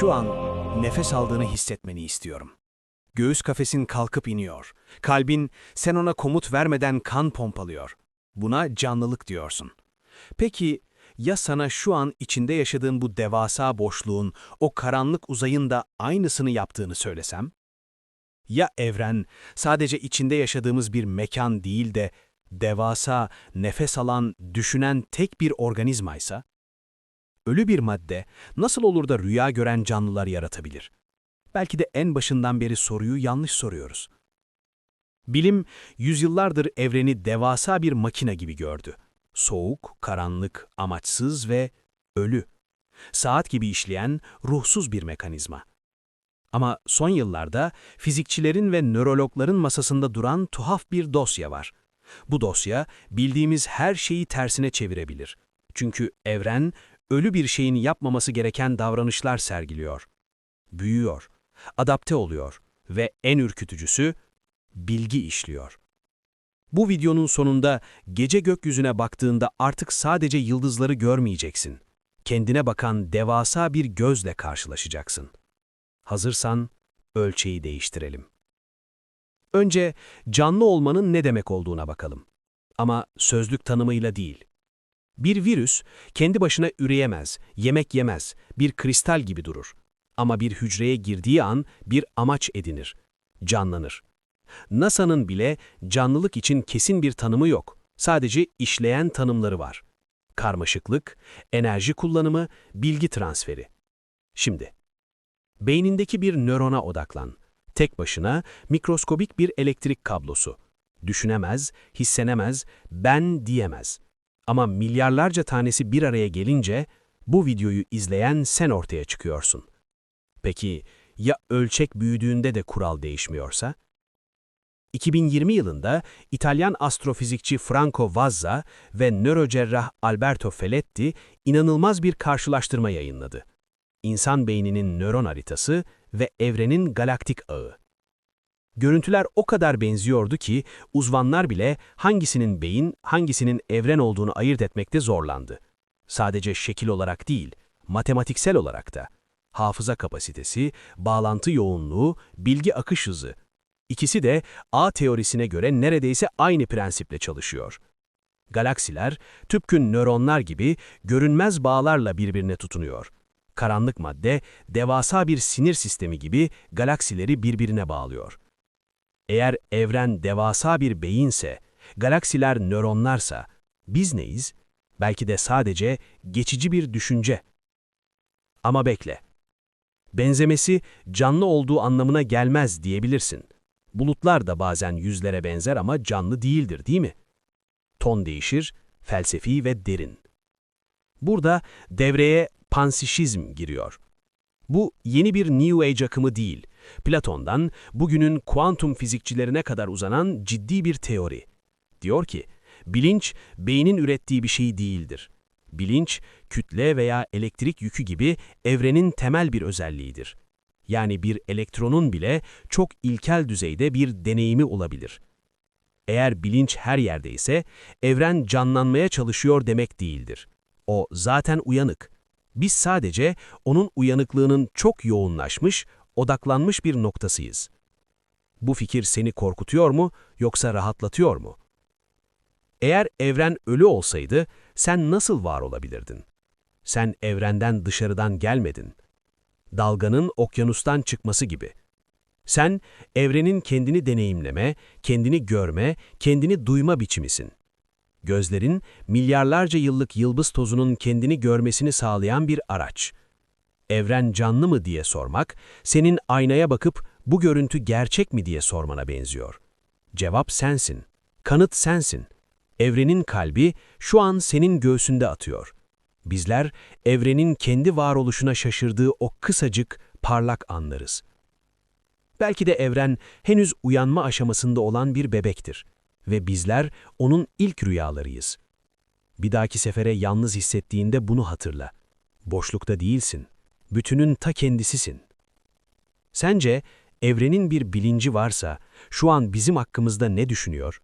Şu an nefes aldığını hissetmeni istiyorum. Göğüs kafesin kalkıp iniyor. Kalbin sen ona komut vermeden kan pompalıyor. Buna canlılık diyorsun. Peki ya sana şu an içinde yaşadığın bu devasa boşluğun, o karanlık uzayın da aynısını yaptığını söylesem? Ya evren sadece içinde yaşadığımız bir mekan değil de devasa, nefes alan, düşünen tek bir organizmaysa? Ölü bir madde nasıl olur da rüya gören canlılar yaratabilir? Belki de en başından beri soruyu yanlış soruyoruz. Bilim, yüzyıllardır evreni devasa bir makine gibi gördü. Soğuk, karanlık, amaçsız ve ölü. Saat gibi işleyen, ruhsuz bir mekanizma. Ama son yıllarda fizikçilerin ve nörologların masasında duran tuhaf bir dosya var. Bu dosya bildiğimiz her şeyi tersine çevirebilir. Çünkü evren ölü bir şeyin yapmaması gereken davranışlar sergiliyor. Büyüyor, adapte oluyor ve en ürkütücüsü bilgi işliyor. Bu videonun sonunda gece gökyüzüne baktığında artık sadece yıldızları görmeyeceksin. Kendine bakan devasa bir gözle karşılaşacaksın. Hazırsan ölçeği değiştirelim. Önce canlı olmanın ne demek olduğuna bakalım. Ama sözlük tanımıyla değil. Bir virüs kendi başına üreyemez, yemek yemez, bir kristal gibi durur. Ama bir hücreye girdiği an bir amaç edinir, canlanır. NASA'nın bile canlılık için kesin bir tanımı yok. Sadece işleyen tanımları var. Karmaşıklık, enerji kullanımı, bilgi transferi. Şimdi, beynindeki bir nörona odaklan. Tek başına mikroskobik bir elektrik kablosu. Düşünemez, hissenemez, ben diyemez. Ama milyarlarca tanesi bir araya gelince bu videoyu izleyen sen ortaya çıkıyorsun. Peki ya ölçek büyüdüğünde de kural değişmiyorsa? 2020 yılında İtalyan astrofizikçi Franco Vazza ve nörocerrah Alberto Feletti inanılmaz bir karşılaştırma yayınladı. İnsan beyninin nöron haritası ve evrenin galaktik ağı. Görüntüler o kadar benziyordu ki uzmanlar bile hangisinin beyin, hangisinin evren olduğunu ayırt etmekte zorlandı. Sadece şekil olarak değil, matematiksel olarak da. Hafıza kapasitesi, bağlantı yoğunluğu, bilgi akış hızı. İkisi de ağ teorisine göre neredeyse aynı prensiple çalışıyor. Galaksiler, tüpkün nöronlar gibi görünmez bağlarla birbirine tutunuyor. Karanlık madde, devasa bir sinir sistemi gibi galaksileri birbirine bağlıyor. Eğer evren devasa bir beyinse, galaksiler nöronlarsa, biz neyiz? Belki de sadece geçici bir düşünce. Ama bekle. Benzemesi canlı olduğu anlamına gelmez diyebilirsin. Bulutlar da bazen yüzlere benzer ama canlı değildir değil mi? Ton değişir, felsefi ve derin. Burada devreye pansişizm giriyor. Bu yeni bir New Age akımı değil, Platon'dan bugünün kuantum fizikçilerine kadar uzanan ciddi bir teori. Diyor ki, bilinç beynin ürettiği bir şey değildir. Bilinç, kütle veya elektrik yükü gibi evrenin temel bir özelliğidir. Yani bir elektronun bile çok ilkel düzeyde bir deneyimi olabilir. Eğer bilinç her yerde ise, evren canlanmaya çalışıyor demek değildir. O zaten uyanık. Biz sadece onun uyanıklığının çok yoğunlaşmış, odaklanmış bir noktasıyız. Bu fikir seni korkutuyor mu yoksa rahatlatıyor mu? Eğer evren ölü olsaydı sen nasıl var olabilirdin? Sen evrenden dışarıdan gelmedin. Dalganın okyanustan çıkması gibi. Sen evrenin kendini deneyimleme, kendini görme, kendini duyma biçimisin. Gözlerin milyarlarca yıllık yıldız tozunun kendini görmesini sağlayan bir araç evren canlı mı diye sormak, senin aynaya bakıp bu görüntü gerçek mi diye sormana benziyor. Cevap sensin. Kanıt sensin. Evrenin kalbi şu an senin göğsünde atıyor. Bizler evrenin kendi varoluşuna şaşırdığı o kısacık, parlak anlarız. Belki de evren henüz uyanma aşamasında olan bir bebektir ve bizler onun ilk rüyalarıyız. Bir dahaki sefere yalnız hissettiğinde bunu hatırla. Boşlukta değilsin bütünün ta kendisisin. Sence evrenin bir bilinci varsa şu an bizim hakkımızda ne düşünüyor?